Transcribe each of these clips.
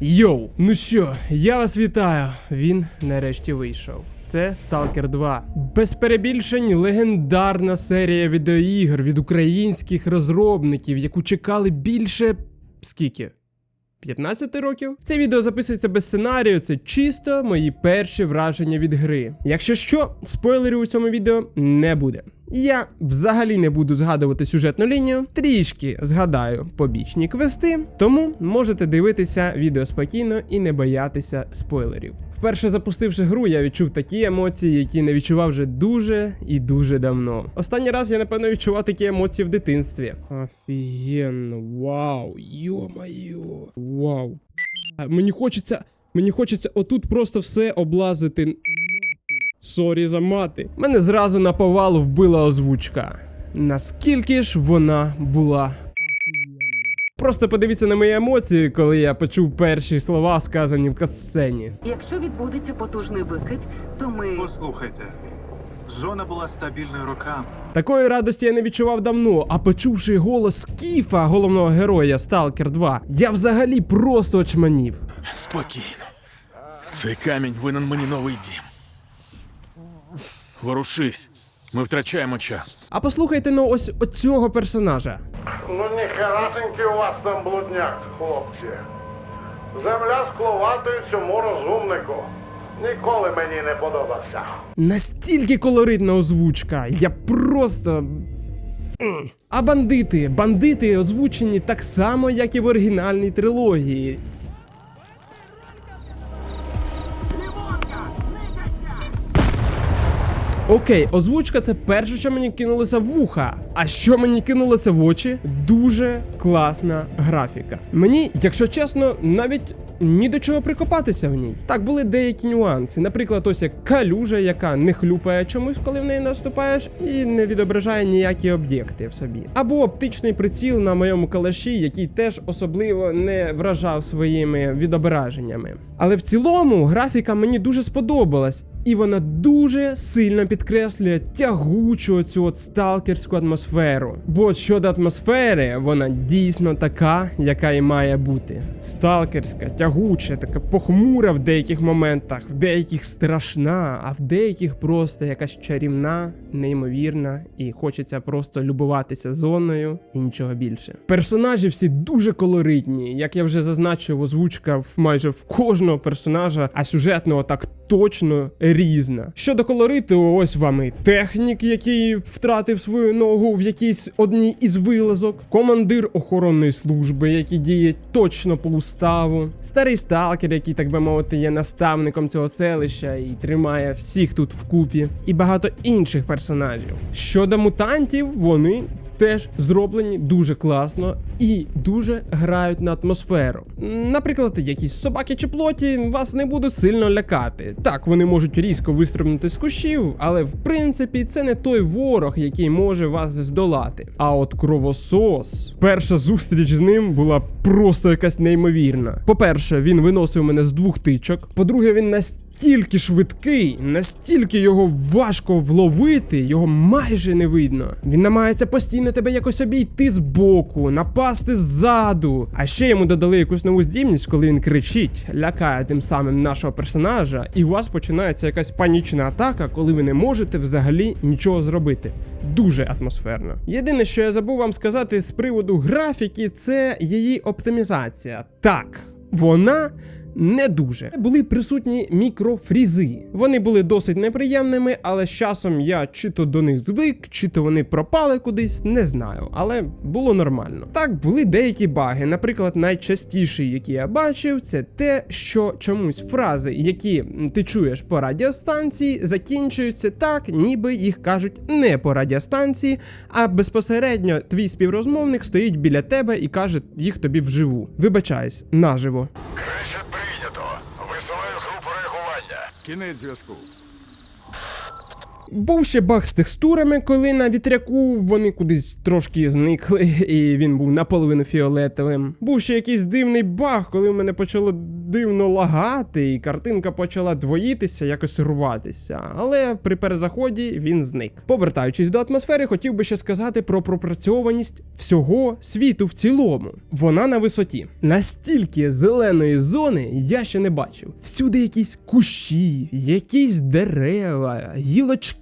Йоу, ну що, я вас вітаю. Він нарешті вийшов. Це Stalker 2. Без перебільшень легендарна серія відеоігр від українських розробників, яку чекали більше. скільки? 15 років. Це відео записується без сценарію, це чисто мої перші враження від гри. Якщо що, спойлерів у цьому відео не буде. Я взагалі не буду згадувати сюжетну лінію, трішки згадаю побічні квести, тому можете дивитися відео спокійно і не боятися спойлерів. Вперше запустивши гру, я відчув такі емоції, які не відчував вже дуже і дуже давно. Останній раз я напевно відчував такі емоції в дитинстві. Офігенно, вау, йо-майо, вау. Мені хочеться, мені хочеться отут просто все облазити. Сорі за мати. Мене зразу на повал вбила озвучка. Наскільки ж вона була. Просто подивіться на мої емоції, коли я почув перші слова, сказані в катсцені. Якщо відбудеться потужний викид, то ми Послухайте, зона була стабільною роками. Такої радості я не відчував давно, а почувши голос Кіфа, головного героя Stalker 2, я взагалі просто очманів. Спокійно. Цей камінь винен мені новий дім. Ворушись. Ми втрачаємо час. А послухайте ну ось оцього персонажа. Ну ніхерасенький у вас там блудняк, хлопці. Земля скловатою цьому розумнику. Ніколи мені не подобався. Настільки колоритна озвучка, я просто. А бандити, бандити озвучені так само, як і в оригінальній трилогії. Окей, озвучка це перше, що мені кинулося в вуха. А що мені кинулося в очі? Дуже класна графіка. Мені, якщо чесно, навіть ні до чого прикопатися в ній. Так, були деякі нюанси. Наприклад, ось як калюжа, яка не хлюпає чомусь, коли в неї наступаєш, і не відображає ніякі об'єкти в собі. Або оптичний приціл на моєму калаші, який теж особливо не вражав своїми відображеннями. Але в цілому графіка мені дуже сподобалась. І вона дуже сильно підкреслює тягучу цю от сталкерську атмосферу. Бо щодо атмосфери, вона дійсно така, яка і має бути. Сталкерська, тягуча, така похмура в деяких моментах, в деяких страшна, а в деяких просто якась чарівна, неймовірна, і хочеться просто любуватися зоною і нічого більше. Персонажі всі дуже колоритні, як я вже зазначив, озвучка майже в кожного персонажа, а сюжетного так точно різна. Щодо колориту, ось вам і технік, який втратив свою ногу в якійсь одній із вилазок, командир охоронної служби, який діє точно по уставу, старий сталкер, який, так би мовити, є наставником цього селища і тримає всіх тут вкупі, і багато інших персонажів. Щодо мутантів, вони теж зроблені дуже класно і дуже грають на атмосферу. Наприклад, якісь собаки чи плоті вас не будуть сильно лякати. Так, вони можуть різко вистрибнути з кущів, але в принципі це не той ворог, який може вас здолати. А от кровосос, перша зустріч з ним була просто якась неймовірна. По-перше, він виносив мене з двох тичок. По-друге, він настільки швидкий, настільки його важко вловити, його майже не видно. Він намагається постійно тебе якось обійти з боку, напасти ззаду. А ще йому додали якусь нову здібність, коли він кричить, лякає тим самим нашого персонажа, і у вас починається якась панічна атака, коли ви не можете взагалі нічого зробити. Дуже атмосферно. Єдине, що я забув вам сказати з приводу графіки, це її оптимізація. Так, вона не дуже. Були присутні мікрофрізи. Вони були досить неприємними, але з часом я чи то до них звик, чи то вони пропали кудись, не знаю, але було нормально. Так, були деякі баги. Наприклад, найчастіший, який я бачив, це те, що чомусь фрази, які ти чуєш по радіостанції, закінчуються так, ніби їх кажуть не по радіостанції, а безпосередньо твій співрозмовник стоїть біля тебе і каже їх тобі вживу. Вибачаюсь, наживо. Кричить Кінець зв'язку. Був ще баг з текстурами, коли на вітряку вони кудись трошки зникли, і він був наполовину фіолетовим. Був ще якийсь дивний баг, коли в мене почало дивно лагати, і картинка почала двоїтися, якось рватися. Але при перезаході він зник. Повертаючись до атмосфери, хотів би ще сказати про пропрацьованість всього світу в цілому. Вона на висоті. Настільки зеленої зони я ще не бачив. Всюди якісь кущі, якісь дерева, гілочки.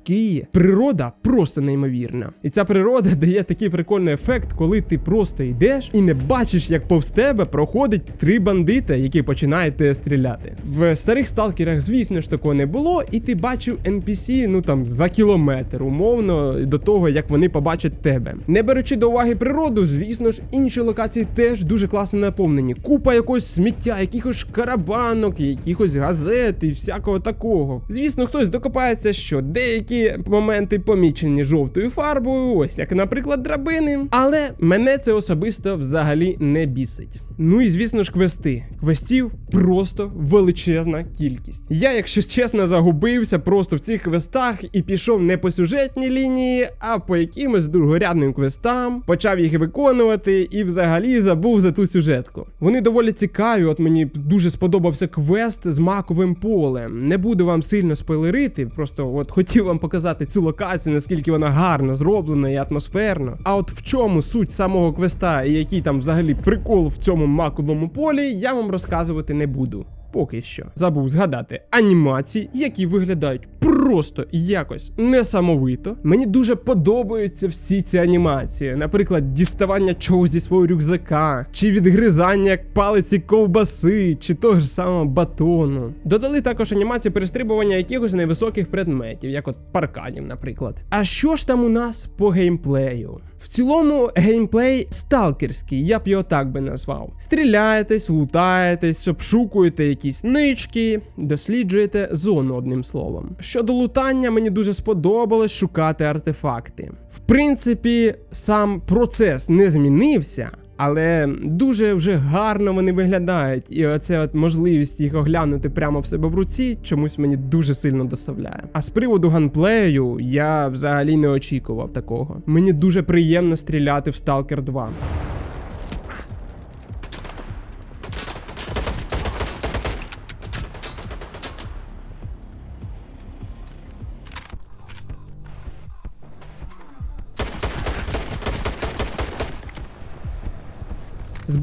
Природа просто неймовірна. І ця природа дає такий прикольний ефект, коли ти просто йдеш і не бачиш, як повз тебе проходить три бандити, які починають тебе стріляти. В старих сталкерах, звісно ж, такого не було, і ти бачив NPC, ну там за кілометр, умовно, до того, як вони побачать тебе. Не беручи до уваги природу, звісно ж, інші локації теж дуже класно наповнені. Купа якогось сміття, якихось карабанок, якихось газет і всякого такого. Звісно, хтось докопається, що деякі моменти помічені жовтою фарбою, ось як, наприклад, драбини. Але мене це особисто взагалі не бісить. Ну і звісно ж, квести. Квестів просто величезна кількість. Я, якщо чесно, загубився просто в цих квестах і пішов не по сюжетній лінії, а по якимось другорядним квестам, почав їх виконувати і взагалі забув за ту сюжетку. Вони доволі цікаві. От мені дуже сподобався квест з маковим полем. Не буду вам сильно спойлерити, просто от хотів вам показати цю локацію, наскільки вона гарно зроблена і атмосферно. А от в чому суть самого квеста і який там взагалі прикол в цьому маковому полі, я вам розказувати не буду. Поки що забув згадати анімації, які виглядають просто якось несамовито. Мені дуже подобаються всі ці анімації, наприклад, діставання чогось зі свого рюкзака, чи відгризання як палиці ковбаси, чи того ж самого батону. Додали також анімацію перестрибування якихось невисоких предметів, як от парканів, наприклад. А що ж там у нас по геймплею? В цілому геймплей сталкерський, я б його так би назвав. Стріляєтесь, лутаєтесь, обшукуєте якісь нички, досліджуєте зону одним словом. Щодо лутання, мені дуже сподобалось шукати артефакти. В принципі, сам процес не змінився. Але дуже вже гарно вони виглядають, і оце от можливість їх оглянути прямо в себе в руці чомусь мені дуже сильно доставляє. А з приводу ганплею я взагалі не очікував такого. Мені дуже приємно стріляти в Stalker 2.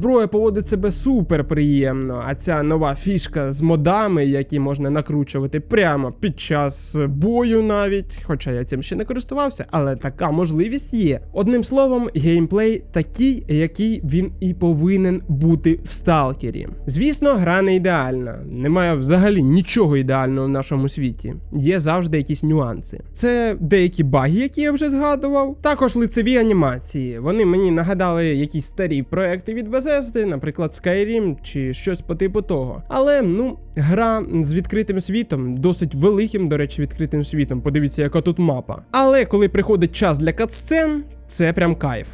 Зброя поводить себе супер приємно, а ця нова фішка з модами, які можна накручувати прямо під час бою навіть, хоча я цим ще не користувався, але така можливість є. Одним словом, геймплей такий, який він і повинен бути в сталкері. Звісно, гра не ідеальна, немає взагалі нічого ідеального в нашому світі. Є завжди якісь нюанси. Це деякі баги, які я вже згадував. Також лицеві анімації. Вони мені нагадали якісь старі проекти від Bethesda, наприклад, Skyrim чи щось по типу того. Але ну, гра з відкритим світом, досить великим, до речі, відкритим світом. Подивіться, яка тут мапа. Але коли приходить час для катсцен, це прям кайф.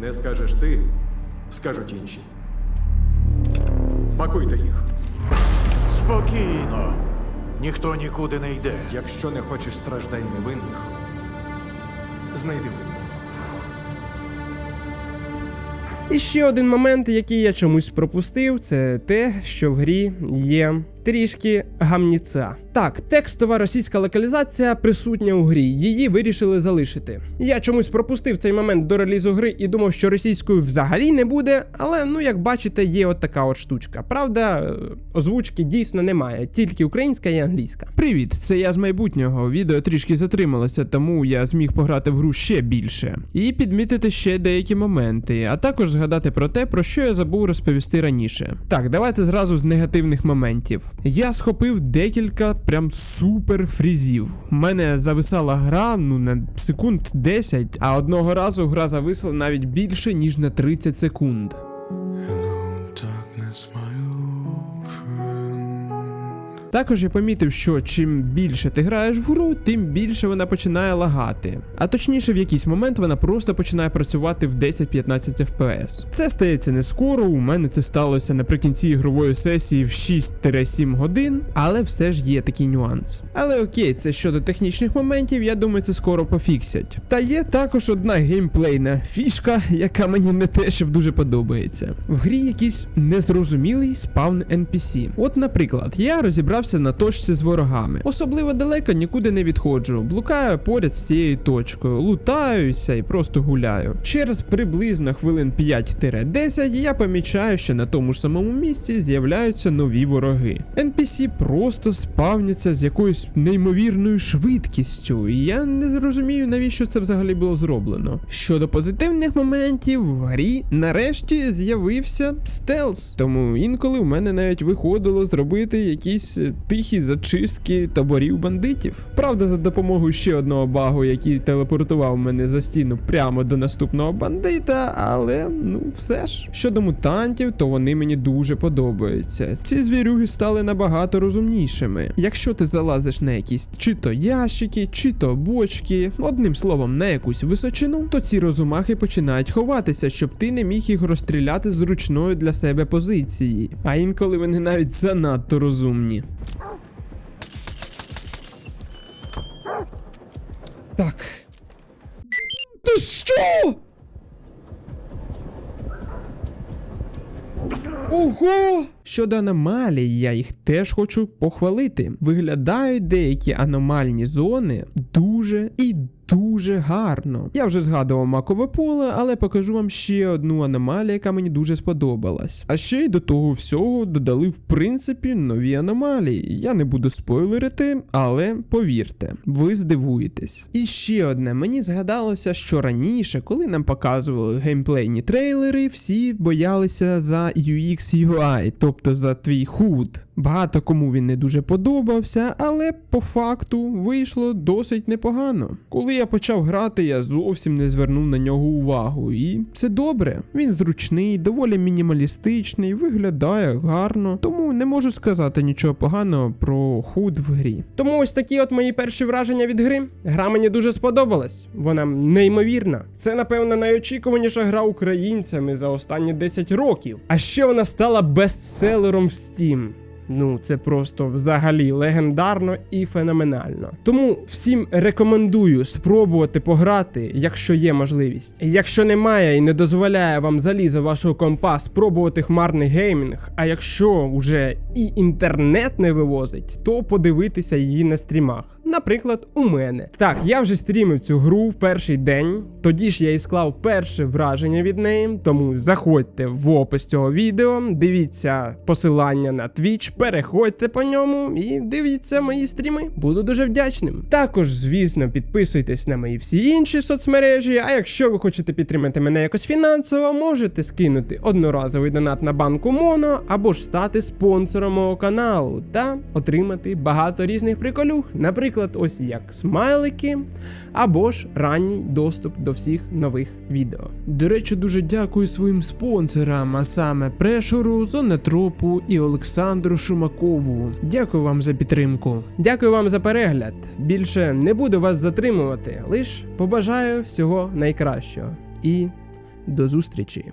Не скажеш ти, скажуть інші. Пакуйте їх. Спокійно. Ніхто нікуди не йде. Якщо не хочеш страждань невинних, знайди винних. І ще один момент, який я чомусь пропустив, це те, що в грі є трішки гамніця. Так, текстова російська локалізація присутня у грі, її вирішили залишити. Я чомусь пропустив цей момент до релізу гри і думав, що російською взагалі не буде, але ну як бачите, є от така от штучка. Правда, е, озвучки дійсно немає, тільки українська і англійська. Привіт, це я з майбутнього. Відео трішки затрималося, тому я зміг пограти в гру ще більше. І підмітити ще деякі моменти, а також згадати про те, про що я забув розповісти раніше. Так, давайте зразу з негативних моментів. Я схопив декілька прям супер фрізів. У мене зависала гра ну на секунд 10, а одного разу гра зависла навіть більше, ніж на 30 секунд. Також я помітив, що чим більше ти граєш в гру, тим більше вона починає лагати. А точніше, в якийсь момент вона просто починає працювати в 10-15 FPS. Це стається не скоро, у мене це сталося наприкінці ігрової сесії в 6-7 годин, але все ж є такий нюанс. Але окей, це щодо технічних моментів, я думаю, це скоро пофіксять. Та є також одна геймплейна фішка, яка мені не те, щоб дуже подобається. В грі якийсь незрозумілий спавн NPC. От, наприклад, я розібрався на точці з ворогами. Особливо далеко нікуди не відходжу. Блукаю поряд з цією точкою, лутаюся і просто гуляю. Через приблизно хвилин 5-10 я помічаю, що на тому ж самому місці з'являються нові вороги. NPC просто спавняться з якоюсь неймовірною швидкістю, і я не розумію, навіщо це взагалі було зроблено. Щодо позитивних моментів, в грі нарешті з'явився стелс, тому інколи в мене навіть виходило зробити якісь тихі зачистки таборів бандитів. Правда, за допомогою ще одного багу, який телепортував мене за стіну прямо до наступного бандита, але ну все ж. Щодо мутантів, то вони мені дуже подобаються. Ці звірюги стали набагато розумнішими. Якщо ти залазиш на якісь чи то ящики, чи то бочки, одним словом, на якусь височину, то ці розумахи починають ховатися, щоб ти не міг їх розстріляти з зручної для себе позиції. А інколи вони навіть занадто розумні. Так. Ти що? Ого! Щодо аномалій, я їх теж хочу похвалити. Виглядають деякі аномальні зони дуже і дуже гарно. Я вже згадував макове поле, але покажу вам ще одну аномалію, яка мені дуже сподобалась. А ще й до того всього додали в принципі нові аномалії. Я не буду спойлерити, але повірте, ви здивуєтесь. І ще одне, мені згадалося, що раніше, коли нам показували геймплейні трейлери, всі боялися за UX UI, тобто за твій худ. Багато кому він не дуже подобався, але по факту вийшло досить непогано. Коли я почав грати, я зовсім не звернув на нього увагу, і це добре. Він зручний, доволі мінімалістичний, виглядає гарно, тому не можу сказати нічого поганого про худ в грі. Тому ось такі от мої перші враження від гри. Гра мені дуже сподобалась. Вона неймовірна. Це, напевно, найочікуваніша гра українцями за останні 10 років. А ще вона стала бестселером в Steam. Ну, це просто взагалі легендарно і феноменально. Тому всім рекомендую спробувати пограти, якщо є можливість. Якщо немає і не дозволяє вам залізо вашого компа спробувати хмарний геймінг, а якщо вже і інтернет не вивозить, то подивитися її на стрімах. Наприклад, у мене. Так, я вже стрімив цю гру в перший день. Тоді ж я і склав перше враження від неї. Тому заходьте в опис цього відео, дивіться посилання на Twitch, переходьте по ньому і дивіться мої стріми. Буду дуже вдячним. Також, звісно, підписуйтесь на мої всі інші соцмережі. А якщо ви хочете підтримати мене якось фінансово, можете скинути одноразовий донат на банку Моно або ж стати спонсором мого каналу та отримати багато різних приколюх, наприклад, ось як смайлики, або ж ранній доступ до всіх нових відео. До речі, дуже дякую своїм спонсорам, а саме Прешору, Зонетропу і Олександру Шумакову. Дякую вам за підтримку. Дякую вам за перегляд. Більше не буду вас затримувати, лиш побажаю всього найкращого і до зустрічі.